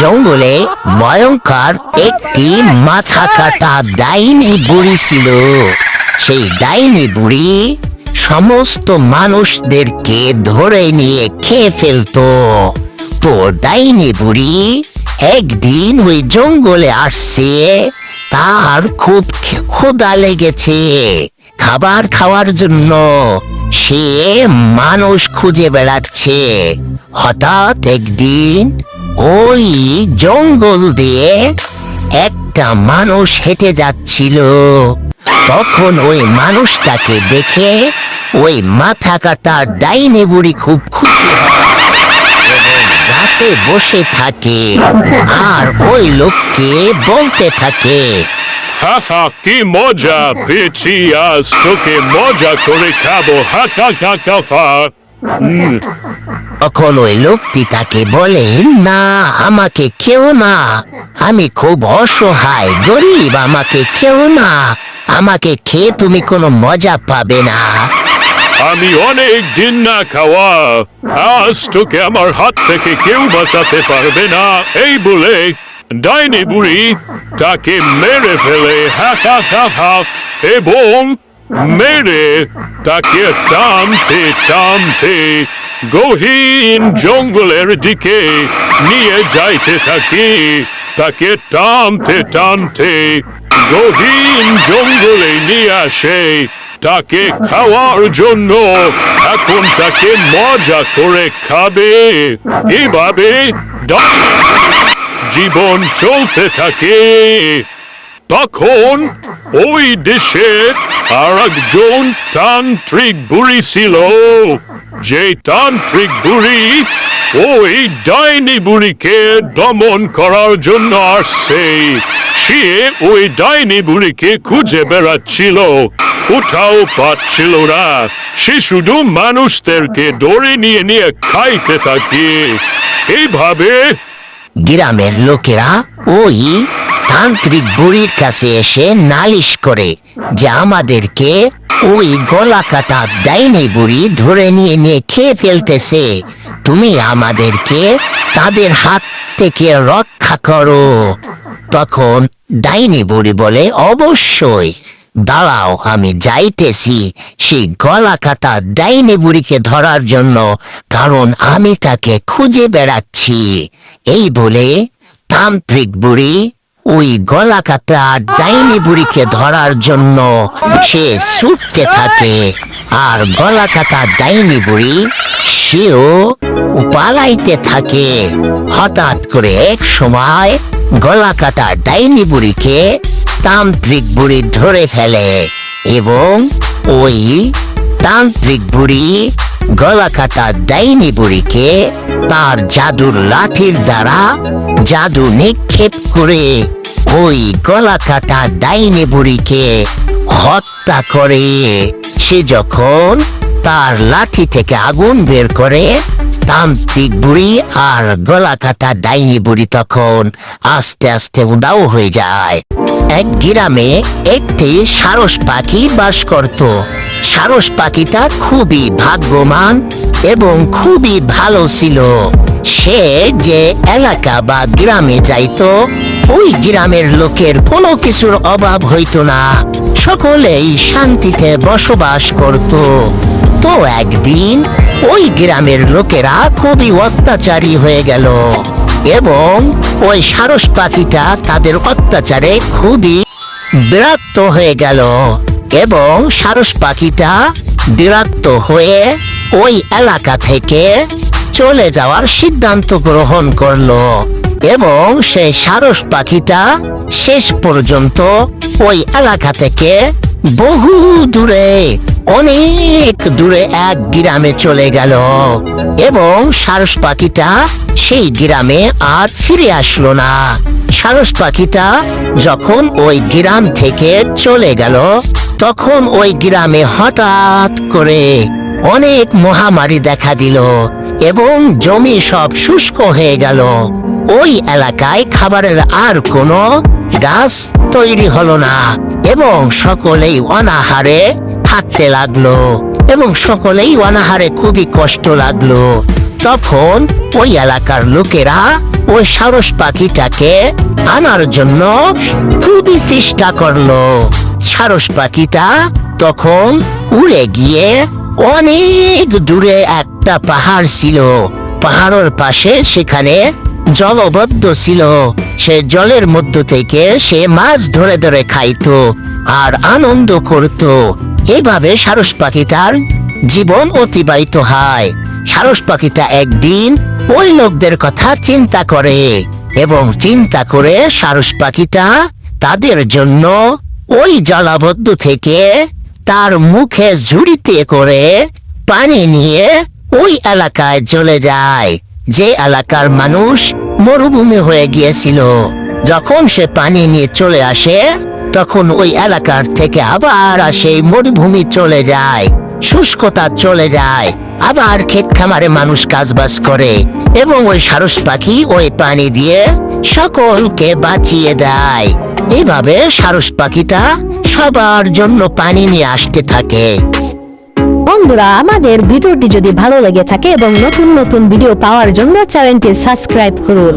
জঙ্গলে ভয়ঙ্কর একটি মাথা কাটা ডাইনি বুড়ি ছিল। সেই ডাইনি বুড়ি সমস্ত মানুষদেরকে ধরে নিয়ে খেয়ে ফেলতো। তো ডাইনি বুড়ি একদিন ওই জঙ্গলে আসছে, তার খুব ক্ষুদা লেগেছে। খাবার খাওয়ার জন্য সে মানুষ খুঁজে বেড়াচ্ছে। হঠাৎ একদিন ওই জঙ্গল দিয়ে একটা মানুষ হেঁটে যাচ্ছিল। তখন ওই মানুষটাকে দেখে ওই মাথা কাটা ডাইনে বুড়ি খুব খুশি গাছে বসে থাকে আর ওই লোককে বলতে থাকে কি মজা, পেয়েছি, আজ তোকে মজা করে খাব হা হা হা হা। তখন ওই লোকটি তাকে বলে না আমাকে কেউ না। আমি খুব অসহায় গরিব আমাকে কেউ না। আমাকে খেয়ে তুমি কোনো মজা পাবে না। আমি অনেক দিন না খাওয়া আজ তোকে আমার হাত থেকে কেউ বাঁচাতে পারবে না। এই বলে ডাইনি বুড়ি তাকে মেরে ফেলে হা হা হা হা এবং মেরে তাকে টানতে টানতে গহীন জঙ্গলের দিকে নিয়ে যাইতে থাকি। তাকে টানতে টানতে গহীন জঙ্গলে নিয়ে আসে। তাকে খাওয়ার জন্য এখন তাকে মজা করে খাবে। এভাবে জীবন চলতে থাকে। তখন ওই দেশে আর একজন তান্ত্রিক বুড়ি ছিল যে তান্ত্রিক বুড়ি ওই ডাইনি বুড়িকে দমন করার জন্য আসছে সে ওই ডাইনি বুড়িকে খুঁজে বেড়াচ্ছিল কোথাও পাচ্ছিল না সে শুধু মানুষদেরকে দৌড়ে নিয়ে নিয়ে খাইতে থাকে এইভাবে গ্রামের লোকেরা ওই তান্ত্রিক বুড়ির কাছে এসে নালিশ করে যে আমাদেরকে ওই গলা কাটা ডাইনি বুড়ি ধরে নিয়ে নিয়ে খেয়ে ফেলতেছে, তুমি আমাদেরকে তাদের হাত থেকে রক্ষা করো। তখন ডাইনি বুড়ি বলে, অবশ্যই, দাঁড়াও, আমি যাইতেছি সেই গলা কাটা ডাইনি বুড়িকে ধরার জন্য, কারণ আমি তাকে খুঁজে বেড়াচ্ছি। এই বলে তান্ত্রিক বুড়ি ওই গলা কাটা ডাইনি বুড়িকে ধরার জন্য সে ছুটতে থাকে। আর গলা কাটা ডাইনি বুড়ি সেও পালাইতে থাকে। হঠাৎ করে এক সময় গলা কাটা ডাইনি বুড়িকে তান্ত্রিক বুড়ি ধরে ফেলে এবং ওই তান্ত্রিক বুড়ি গলা কাটা ডাইনি বুড়িকে তার জাদুর লাঠির দ্বারা জাদু নিক্ষেপ করে ওই গলা কাটা ডাইনি বুড়িকে হত্যা করে। সে যখন তার লাঠি থেকে আগুন বের করে, তান্ত্রিক বুড়ি আর গলা কাটা ডাইনি বুড়ি তখন আস্তে আস্তে উদাও হয়ে যায়। এক গ্রামে একটি সারস পাখি বাস করত। সারস পাখিটা খুবই ভাগ্যমান এবং খুবই ভালো ছিল। সে যে এলাকা বা গ্রামে যাইতো ওই গ্রামের লোকের কোনো কিছুর অভাব হইত না। সকলেই শান্তিতে বসবাস করত। তো একদিন ওই গ্রামের লোকেরা খুবই অত্যাচারী হয়ে গেল এবং ওই সারস পাখিটা তাদের অত্যাচারে খুবই বিরক্ত হয়ে গেল এবং সারস পাখিটা বিরক্ত হয়ে ওই এলাকা থেকে চলে যাওয়ার সিদ্ধান্ত গ্রহণ করল। এবং সেই সারস পাখিটা শেষ পর্যন্ত ওই এলাকা থেকে বহু দূরে, অনেক দূরে এক গ্রামে চলে গেল। এবং সারস পাখিটা সেই গ্রামে আর ফিরে আসলো না। সারস পাখিটা যখন ওই গ্রাম থেকে চলে গেল, তখন ওই গ্রামে হঠাৎ করে অনেক মহামারী দেখা দিল এবং জমি সব শুষ্ক হয়ে গেল। ওই এলাকায় খাবারের আর কোনো গাছ তৈরি হলো না এবং সকলেই অনাহারে থাকতে লাগল এবং সকলেই অনাহারে খুবই কষ্ট লাগল। তখন ওই এলাকার লোকেরা ওই সারস পাখিটাকে আনার জন্য খুবই চেষ্টা করল। সারস পাখিটা তখন উড়ে গিয়ে অনেক দূরে একটা পাহাড় ছিল। পাহাড়ের পাশে সেখানে জলবদ্ধ ছিল। সে জলের মধ্য থেকে সে মাছ ধরে ধরে খাইতো আর আনন্দ করত। এভাবে সারস পাখিটার জীবন অতিবাহিত হয়। সারস পাখিটা একদিন ওই লোকদের কথা চিন্তা করে এবং চিন্তা করে সারস পাখিটা তাদের জন্য ওই জলাবদ্ধ থেকে তার মুখে ঝুড়িতে করে পানি নিয়ে ওই এলাকায় চলে যায়। যে এলাকার মানুষ মরুভূমি হয়ে গিয়েছিল, যখন সে পানি নিয়ে চলে আসে, তখন ওই এলাকার থেকে আবার আসে মরুভূমি চলে যায়, শুষ্কতা চলে যায়, আবার ক্ষেত খামারে মানুষ কাজবাজ করে এবং ওই সারস পাখি ওই পানি দিয়ে সকলকে বাঁচিয়ে দেয়। এভাবে সারস পাখিটা সবার জন্য পানি নিয়ে আসতে থাকে। বন্ধুরা, আমাদের ভিডিওটি যদি ভালো লেগে থাকে এবং নতুন নতুন ভিডিও পাওয়ার জন্য চ্যানেলটি সাবস্ক্রাইব করুন।